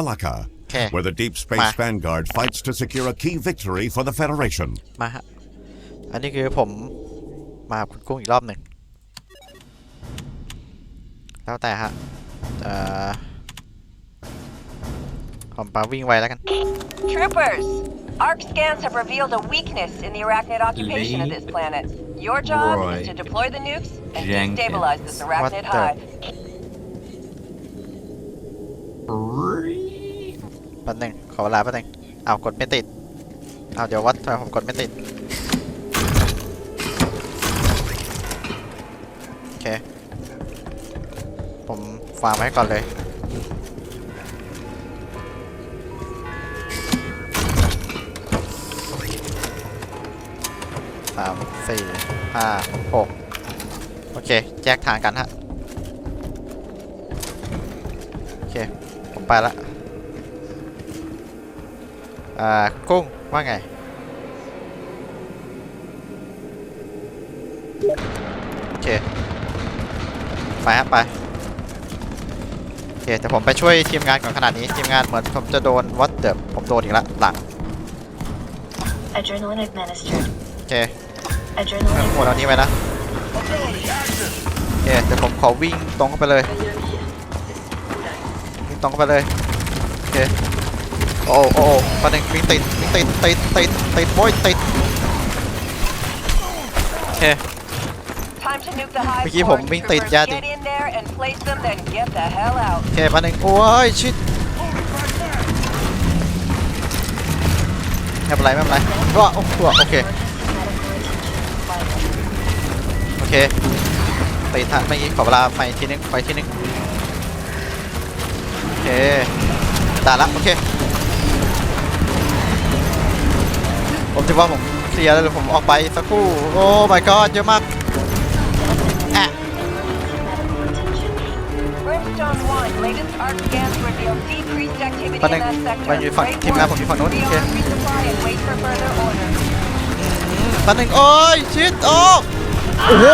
Valaka, โอเค where the Deep Space Ma. Vanguard fights to secure a key victory for the Federation. มาฮะ อันนี้คือผมมากับคุณกุ้งอีกรอบหนึ่ง แล้วแต่ฮะ เอ่อผมปาวิ่งไวแล้วกัน Troopers! Arc scans have revealed a weakness in the arachnid occupation of this planet. Your job Roy is to deploy the nukes and Jenkins. destabilize this What arachnid the- hive. แป๊บหนึงขอเวลาแป๊บหนึงเอากดไม่ติดเอาเดี๋ยววัดทำไมผมกดไม่ติดโอเค ผมวางไว้ก่อนเลยสามสี่ห้าหกโอเค แยกทางกันฮะ โอเค ผมไปละ อ่ากุ้งว่าไง โอเค ไปฮะไป โอเค แต่ผมไปช่วยทีมงานก่อนขนาดนี้ ทีมงานเหมือนผมจะโดนวัดเดบผมโดนอีกแล้วหลัง Adrenaline administered. โอเค Adrenaline หมดเอานี้ไว้นะ โอเค เดี๋ยวผมขอวิ่งตรงเข้าไปเลย วิ่งตรงเข้าไปเลย โอเค โอ้โอ้โอ้ประเด็นวิ่งติดวิ่งติดติดติดติดโว้ยติดโอเค Time to nuke the hive. เมื่อกี้ผม force. วิ่งติด Troopers, ยาดิ Get in there and place them, then get the hell out. โอเคประเด็นโอ้ยชิดไม่เป็นไรไม่เป็นไรก็โอ้โหโอเคโอเคติดฮะเมื่อกี้ขอเวลาไปทีนึงไปทีนึงโอเคได้ละโอเค ผมจะว่าผมเคลียร์แล้วเดี๋ยวผมออกไปสักครู่ โอ้ my god เยอะมากแอะ Brimstone 1, latest arc scans reveal decreased activity ประเด็น in that sector. มันอยู่ฝั่ง Great ทีมงาน work. ผมอยู่ฝั่งนู้นโอเค Rearm resupply and wait for further orders. ประเด็นโอ้ยชิดโอ้โอ้โห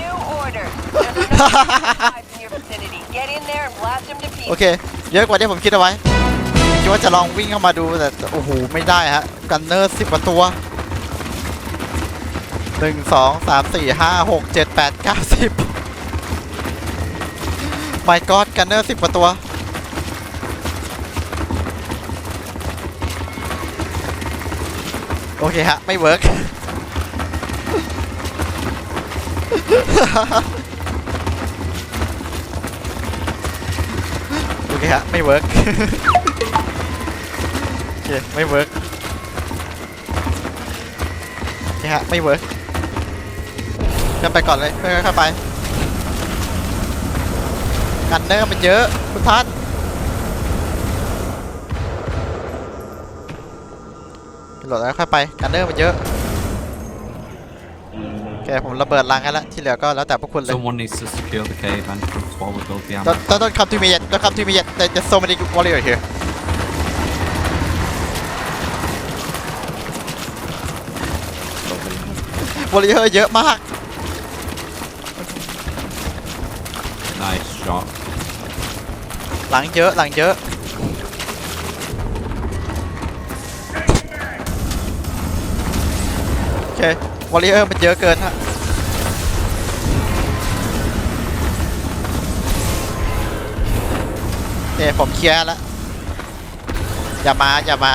New orders. There's no hives in your vicinity. Get in there and blast them to โอ pieces. เค เยอะกว่าที่ผมคิดเอาไว้คิ ดว่าจะลองวิ่งเข้ามาดูแต่โอ้โหไม่ได้ฮะกันเนอร์สิบกว่าตัวหนึ่งสองสามสี่ห้าหกเจ็ดแปดเก้าสิบ my god กันเนอร์สิบกว่าตัวโอเคฮะ ไม่เวิร์กโอเคฮะ ไม่เวิร์ก เคไม่เวิร์กโอเคฮะไม่เวิร์กขึ้นไปก่อนเลยค่อยๆเข้าไป กันเนอร์มันเยอะคุณท่านโหลดแล้วค่อยไปกันเนอร์มันเยอะโอเคผมระเบิดรังให้แล้วที่เหลือก็แล้วแต่พวกคุณเลย Someone needs to secure the cave entrance while we build the ammo. Don't, don't, don't come to me yet. Don't come to me yet. There- There's so many warriors here. Warrior เยอะมาก Nice shot. หลังเยอะหลังเยอะ โอเค warrior มันเยอะเกินฮะโอเคผมเคลียร์แล้ว อย่ามา อย่ามา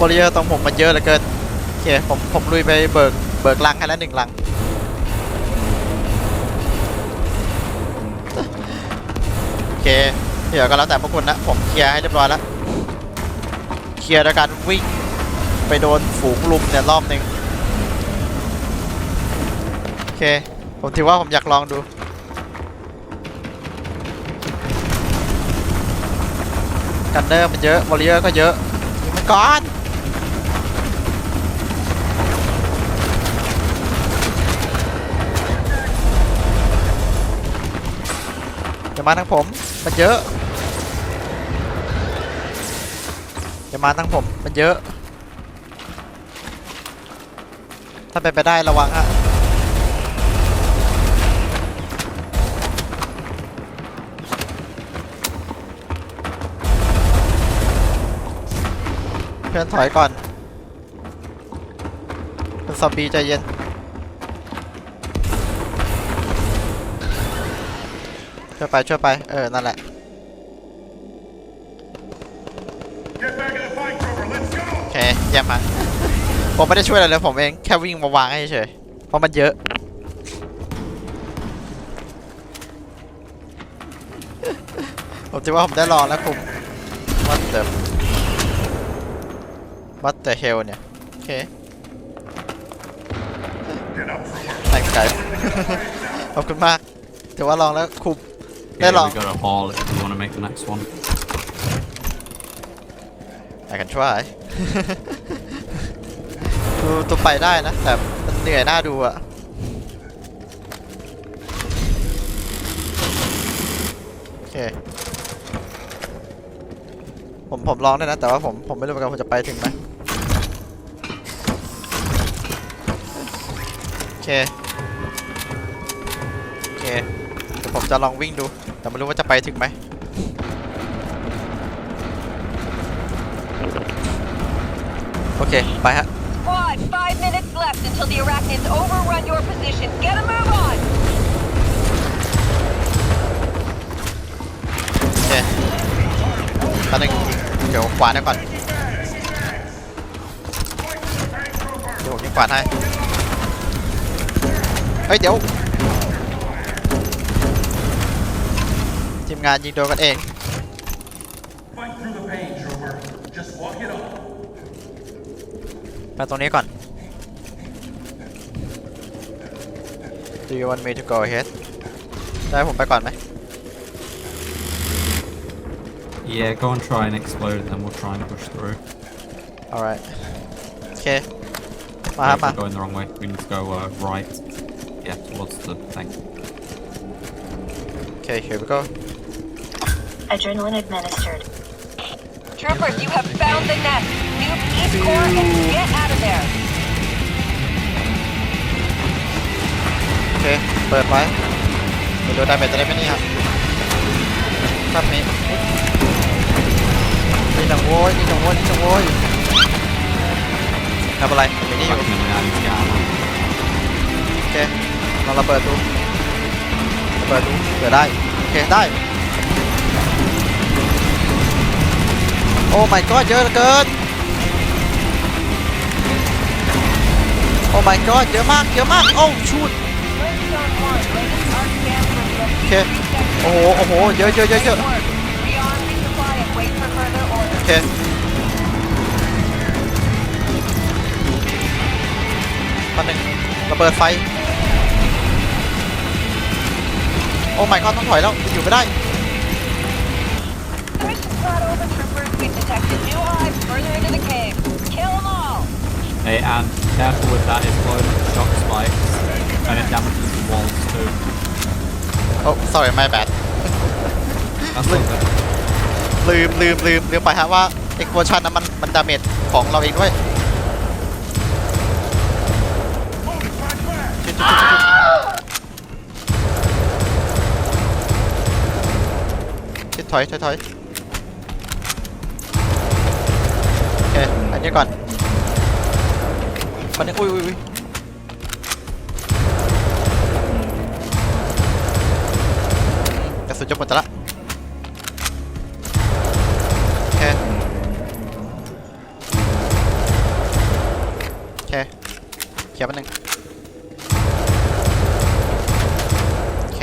วอริเออร์ตรงผมมันเยอะเหลือเกินโอเคผมผมลุยไปเบิกเบิกลังให้แล้วหนึ่งลังโอเคเดี๋ยวก็แล้วแต่พวกคุณนะผมเคลียร์ให้เรียบร้อยแล้วเคลียร์โดยการวิ่งไปโดนฝูงลุมเนี่ยรอบหนึ่งโอเคผมถือว่าผมอยากลองดูกันเนอร์มันเยอะวอริเออร์ก็เยอะมันก่อน มาทางผมมันเยอะอย่ามาทางผมมันเยอะ ถ้าเป็นไปได้ระวังฮะเพื่อนถอยก่อนคุณซอมบี้ใจเย็น ช่วยไปช่วยไปเออนั่นแหละโอเคเยี่ยมมากผมไม่ได้ช่วยอะไรเลยผมเองแค่วิ่งมาวางให้เฉยเพราะมันเยอะผมคิดว่าผมได้ลองแล้วคุม What the What the hell เนี่ยโอเค Thanks guys ขอบคุณมากถือว่าลองแล้วคุม ได้ Yeah, ลอง we got a haul if you want to make the next one. I can try ดูตัวไปได้นะ แต่มันเหนื่อยหน้าดูอะโอเค ผมผมลองได้นะ แต่ว่าผมผมไม่รู้เหมือนกันผมจะไปถึงไหมโอเค โอเคเดี๋ยวผมจะลองวิ่งดู แต่ไม่รู้ว่าจะไปถึงไหมโอเค ไปฮะ Squad, five minutes left until the arachnids overrun your position. Get a move on! โอเคตอนนึงเดี๋ยวขวานให้ก่อน เดี๋ยวผมยิงขวานให้ เฮ้ย เดี๋ยว มงานยิงโดนกันเอง Fight through the pain, Trooper. Just walk it off. ไปตรงนี้ก่อน Do you want me to go ahead ได้ผมไปก่อนไหม Yeah, go and try and explode, then we'll try and push through. alright โอเคมาครับ Wait, มา we're going the wrong way. We need to go uh, right. Yeah, towards the thing. โอเค here we go Adrenaline administered. Troopers, you have found the nest. Nuke each core and get out of there. โอเค เปิดไว้เดี๋ยวดูดาเมจจะได้ไม่นี่ครับครับนี้นี่หนังโว้ยนี่หนังโว้ยนี่หนังโว้ยทำอะไรมีนี่อยู่ Back in the alley to get ammo. โอเคลองระเบิดดูระเบิดดูเดี๋ยวได้ โอเค ได้ โอ้ my god เยอะเหลือเกิน โอ้ my god เยอะมาก เยอะมาก โอ้ชูดโอเค โอ้โห โอ้โห เยอะเยอะเยอะเยอะโอเคมาหนึ่งระเบิดไฟ โอ้ my god ต้องถอยแล้ว อยู่ไม่ได้ Push the plot over, troopers. We've detected new hives further into the cave. Kill them all. Hey, and careful with that explosion. Shock spikes. And it damages the walls too. โอ้ sorry my bad That's not good. ลืมลืมลืมลืมไปฮะว่าเอ็กโวชันนั้นมันมันดาเมจของเราเองด้วยชิดชิดชิดชิดชิดถอยถอยถอย นนี้ก่อนมันนี้อุ้ยอุ้ยกระสุนจะหมดล้วโอเคโอเคเขียนมันหนึ่งโอเค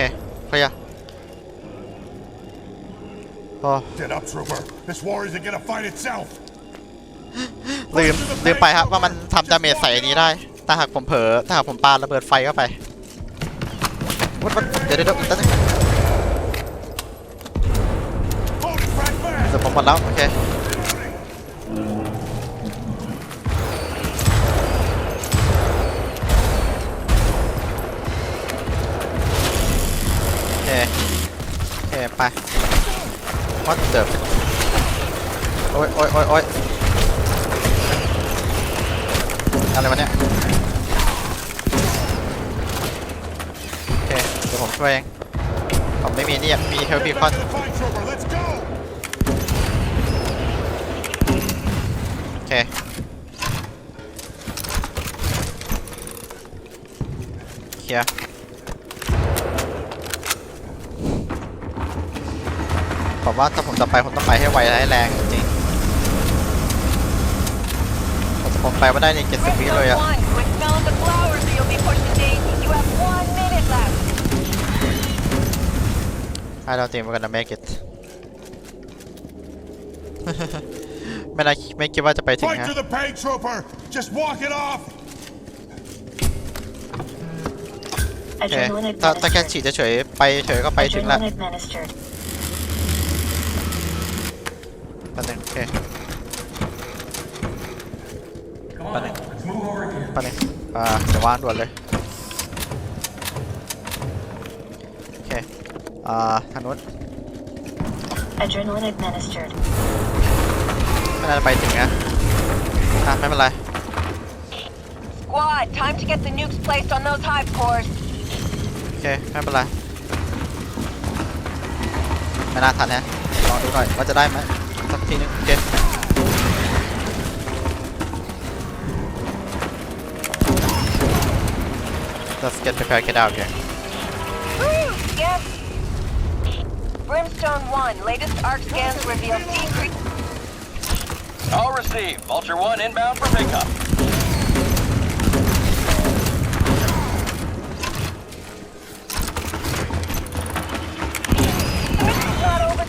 เคลียร์โอ้ Get up, trooper. This war isn't gonna fight itself. ลืมลืมไปครับว่ามันทำดาเมจใส่อันนี้ได้ถ้าหากผมเผลอถ้าหากผมปาระเบิดไฟเข้าไปวัดวัดเดี๋ยวเดี๋ยวเดี๋ยวอีกตั้งนึง Hold it, frag back. เดี๋ยวผมหมดแล้วโอเคโอเคโอเคไป What the โอ้ยโอ้ยโอ้ยโอ้ย อะไรวะเนี่ยโอเคเดี๋ยวผมช่วยเองผมไม่มีเนี่ยมีเฮลพีคอนโอเคเคลียผมว่าถ้าผมจะไปผมต้องไปให้ไวและให้แรงจริง ผมจะผมไปว่าได้ใน70วิเลยอะ Brimstone 1, quick smell of the flowers or you'll be pushed to daisy. You have one minute left. I don't think we're gonna make it ไม่น่าไม่คิดว่าจะไปถึง Fight ฮะ to the pain, Trooper. Just walk it off. โอเค Adrenaline ถ้าถ้าแค่ฉีด administered. เฉยๆไปเฉยก็ไปถึงละ Adrenaline administered. แป๊บนึงโอเค Come on, Button. let's move over here. แป๊บนึงอ่าเดี๋ยววางด่วนเลย โอเค อ่าทางนู้น Adrenaline administered. ไม่น่าจะไปถึงนะอะไม่เป็นไร Squad, time to get the nukes placed on those hive cores. โอเค ไม่เป็นไร ไม่น่าทันนะลองดูหน่อยว่าจะได้ไหมสักทีนึงโอเค Let's get prepared, get out here. Woo! Yes. Brimstone 1, latest arc scans reveal decrease. All received. Vulture 1 inbound for pickup. Mission's not over,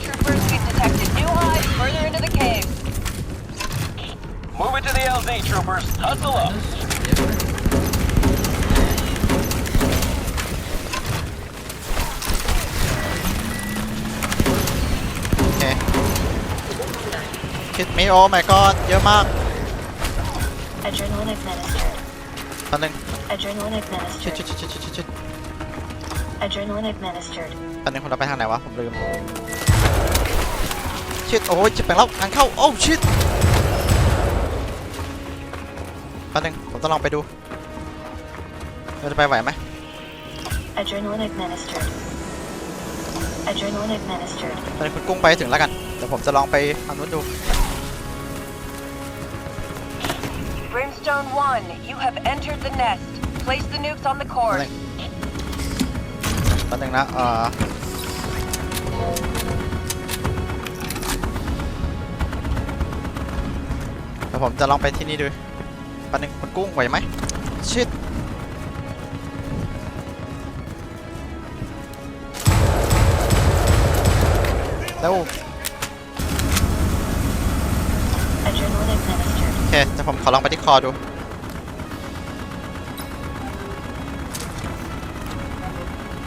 มีโอ้ my god เยอะมาก Adrenaline administered. แป๊บนึง Adrenaline ชิด administered. ชิดชิดชิดชิดชิด Adrenaline administered. แป๊บนึงคุณเราไปทางไหนวะ ผมลืม ชิด โอ้ยจะแปลงแล้วงานเข้า โอ้ชิดแป๊บนึงผมต้องลองไปดูเราจะไปไหวไหม Adrenaline administered. Adrenaline administered. แป๊บนึงคุณกุ้งไปให้ถึงแล้วกัน เดี๋ยวผมจะลองไปทางนู้นดู Brimstone 1, you have entered the nest. Place the nukes on the core. แป๊บนึงนะเอ่อเดี๋ยวผมจะลองไปที่นี่ดูแป๊บนึงคุณกุ้งไหวไหมชิดเร็ว administered. โอเคเดี๋ยวผมขอลองไปที่คอดู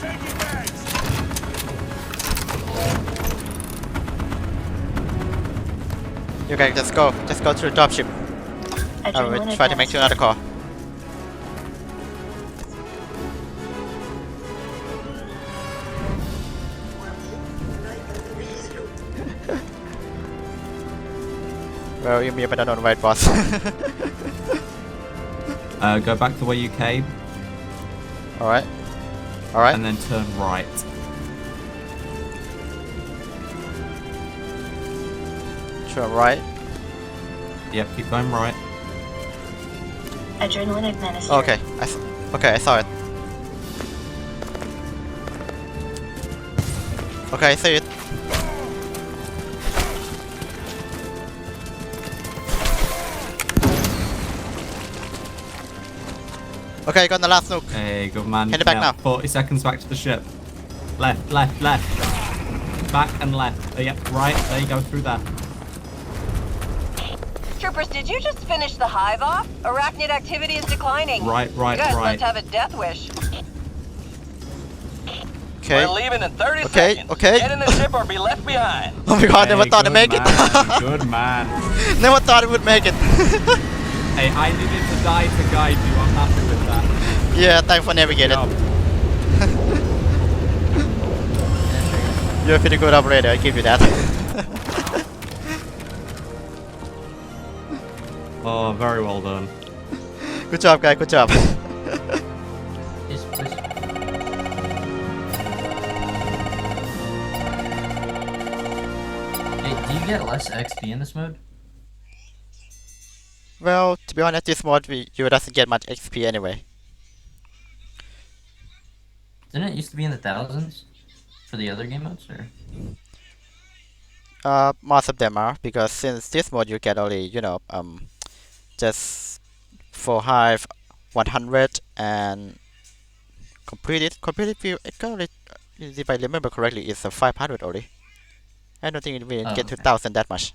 Taking bags. You guys just go just go through dropship I will Adrenaline try to make you administered. another call Well, you may have done right, boss. Uh, go back to where you came Alright. Alright. and then turn right. Turn right. Yep, keep going right. Adrenaline administered. Okay, I s- okay, I saw it. Okay, I see it. Okay, got the last nuke. Hey, good man. Head it back now. 40 seconds back to the ship. Left, left, left. Back and left. Uh, yep, right. There you go, through there. Troopers, did you just finish the hive off? Arachnid activity is declining. Right, right, you guys right. must have a death wish. Okay. We're leaving in 30 Okay, seconds. okay. Get in the ship or be left behind. Oh my god, never thought to good make man, it. good man. never thought it would make it. Hey, I needed to die to guide you. I'm happy with that. Yeah, thanks for navigating. You're a pretty good operator, I give you that. oh, very well done. Good job, guy, good job. hey, do you get less XP in this mode? Well, to be honest, this mod we, you doesn't get much XP anyway. Didn't it used to be in the thousands for the other game modes? Or Uh, most of them are because since this mod you get only you know um just for hive 100 and completed completed view it if I remember correctly it's a 500 only. I don't think it will Oh, get to 1000 that much.